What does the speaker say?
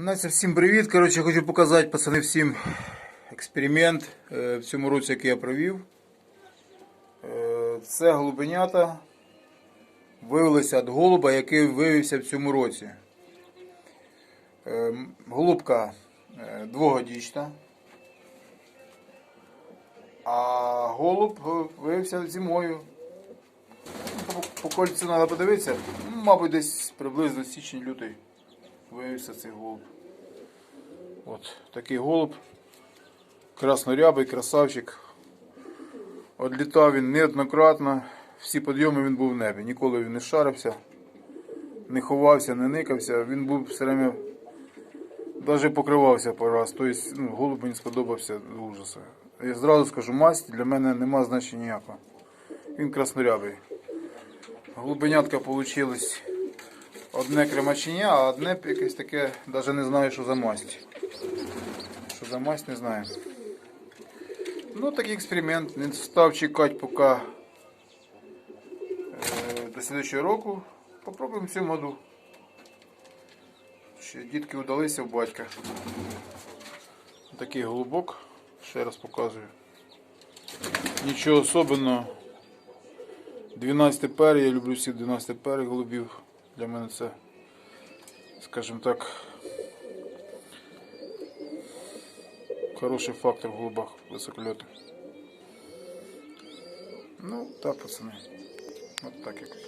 Настя, всім привіт. Коротше, хочу показати пацани всім експеримент е, в цьому році, який я провів. Е, Це голубенята виявилися від голуба, який виявився в цьому році. Е, Голубка двогодічна. А голуб виявився зимою. Ну, по кольцю треба подивитися. Ну, Мабуть, десь приблизно січень-лютий виявився цей голуб. От такий голуб. Краснорябий, красавчик. Одлітав він неоднократно. Всі підйоми він був в небі. Ніколи він не шарився, не ховався, не никався. Він був все время навіть покривався по раз. Тобто, ну, голуб мені сподобався до ужасу. Я зразу скажу, масть для мене нема значення ніякого. Він краснорябий. Голубенятка получились одне кремачення, а одне якесь таке, навіть не знаю, що за масть. Що за масть, не знаю. Ну, такий експеримент. Не став чекати, поки е, до слідчого року. Попробуємо в цьому году. Ще дітки удалися в батька. Такий голубок. Ще раз показую. Нічого особенного. 12 пер, я люблю всіх 12 пер голубів. Для мене це, скажімо так, хороший фактор в голубах високольоту. Ну, так, пацани. От так якось.